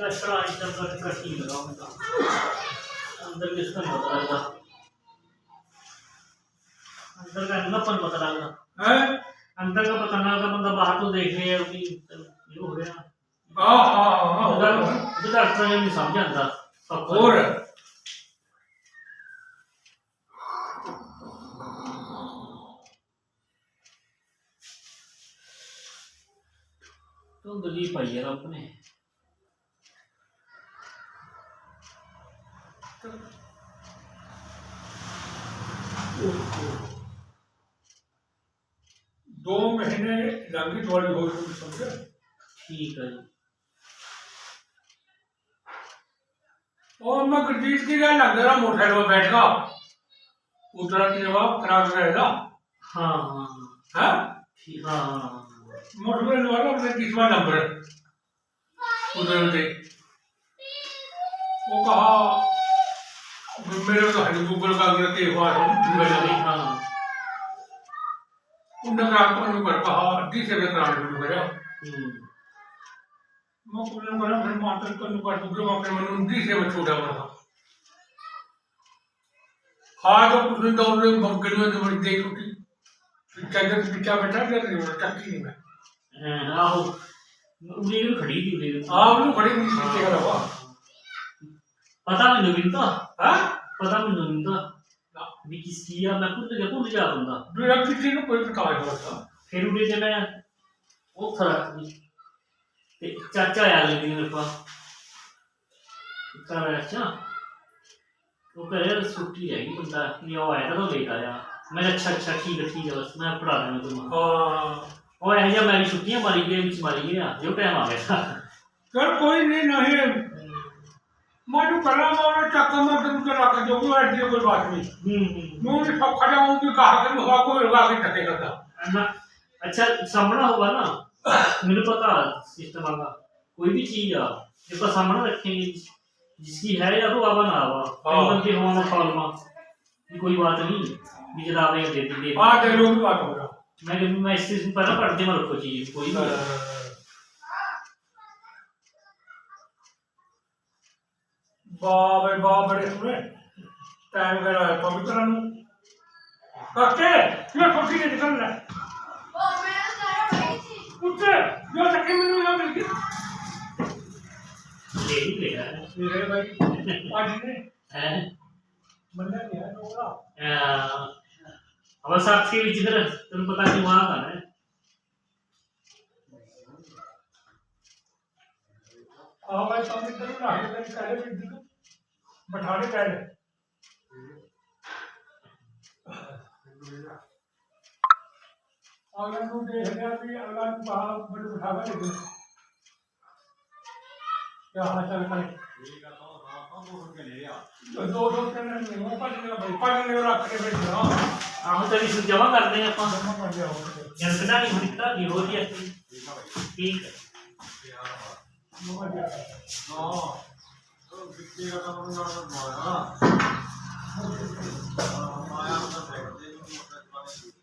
का शरा एकदम का कटी लगा उनका अंदर के उसका पता लगा अंदर का नपन पता लगा हैं? अंदर का पता लगा बंदा बाहर तो देख रहे हैं कि ये हो गया। हाँ हाँ हाँ उधर उधर डॉक्टर ने समझा था। और? तो गली पाई है रब दो महीने लंबी थोड़ी हो चुकी समझे? ठीक है और मैं गुरजीत की गल लग रहा मोटरसाइकिल पर बैठगा उतरा के जवाब खराब रहेगा हाँ हाँ हाँ। हाँ? हाँ हाँ। हाँ? मोटरसाइकिल वाला अपने तीसवा नंबर उधर से वो कहा मेरे तो हरि गोबर का अगर के हुआ है नहीं हाँ। उन ग्राम को नहीं पर कहा अड्डी से बेकराम हो गया मैं कुलन गरम घर मातल को नहीं पर दुबले मापे मन उनकी से छोटा बना हाँ तो कुछ दिन दौड़ रहे भगनी में दौड़ देख उठी चाचा पिचा बैठा कर रही हूँ टक्की नहीं मैं आहो उन्हें खड़ी थी उन्हें आप लोग खड़ी थी हाँ। पता नहीं नवीनता? हाँ? ਪਤਾ ਮੈਨੂੰ ਨਹੀਂ ਹੁੰਦਾ ਵੀ ਕੀ ਸੀ ਆ ਮੈਂ ਭੁੱਲ ਗਿਆ ਭੁੱਲ ਗਿਆ ਹੁੰਦਾ। ਡਾਇਰੈਕਟਰੀ ਨੂੰ ਕੋਈ ਪ੍ਰਕਾਰ ਹੋਰ ਤਾਂ ਫਿਰ ਉਹਦੇ ਤੇ ਮੈਂ ਉਹ ਫ਼ਰਕ ਨਹੀਂ ਤੇ ਚਾਚਾ ਆ ਗਿਆ ਜੀ ਮੇਰੇ ਕੋਲ ਕਰਾ ਅੱਛਾ ਉਹ ਕਰੇ ਸੁੱਟੀ ਹੈਗੀ ਬੰਦਾ। ਨਹੀਂ ਉਹ ਆਇਆ ਤਾਂ ਲੇਟ ਆਇਆ। ਮੈਂ ਅੱਛਾ ਅੱਛਾ ਠੀਕ ਹੈ ਠੀਕ ਹੈ ਬਸ ਮੈਂ ਪੜਾ ਦੇਣਾ ਤੁਹਾਨੂੰ ਹਾਂ। ਉਹ ਇਹ ਜਿਹਾ ਮੈਂ ਵੀ ਛੁੱਟੀਆਂ ਮਾਰੀ ਗਏ ਵਿੱਚ ਮਾਰੀ ਗਿਆ ਜੋ ਟਾਈਮ ਆ ਗਿਆ ਕਰ ਕੋਈ ਨਹੀਂ ਨਹੀਂ मैं जो करा मैं उन्हें चक्कर में तुम चला कर जो भी ऐसी कोई बात नहीं ਹੂੰ ਹੂੰ मैं उन्हें सब खड़ा हूँ कि कहा कर हुआ कोई लगा के टके करता ना अच्छा सामना होगा ना मेरे पता सिस्टम आगा कोई भी चीज आ जब का सामना रखेंगे जिसकी है या तो आवा ना आवा हाँ। कई बंदे हुआ ना फॉर्मा ये कोई बात नहीं भी जरा आवे दे दे हाँ दे लो भी बात हो रहा मैं मैं इस चीज में पहले पढ़ते में रखो चीज कोई भी वाह ਬਾਬੇ ਬਾਬੜੇ ਸੁਣੇ ਟਾਈਮ ਵੇਲਾ ਕੰਪਿਊਟਰਾਂ ਨੂੰ। ਕਾਕੇ ਇਹ ਕੁਰਸੀ ਤੇ ਨਿਕਲ ਲੈ ਉੱਤੇ ਜੋ ਤੱਕ ਮੈਨੂੰ ਨਾ ਮਿਲ ਗਈ। ਲੈ ਹੀ ਲਿਆ ਮੇਰੇ ਭਾਈ ਅੱਜ ਨੇ। ਹੈ? ਮੰਨਿਆ ਗਿਆ ਨੋਰਾ ਹਵਾ ਸਾਥੀ ਵਿੱਚ ਫਿਰ ਤੈਨੂੰ ਪਤਾ ਨਹੀਂ ਵਾਹ ਤਾਂ ਹੈ। ਆਹ ਮੈਂ ਤੁਹਾਨੂੰ ਕਰੂੰ ਨਾ ਕਿ ਮੈਂ ਕਹੇ ਵੀ बैठा के पहले अगला तू देख लिया कि अगला तू बाहर बड़े बैठा के लेकिन क्या हाल चाल करे दो दो करने नहीं वो पाँच मेरा भाई। पाँच मेरा रख के बैठ जाओ हम तो इस जमा कर देंगे अपन। जमा कर दिया जनता नहीं होती था ये होती है। ठीक है। ठीक है। ਮਾਇਆ ਮਾਇਆ ਤਾਂ ਦੇਖਦੇ ਨਹੀਂ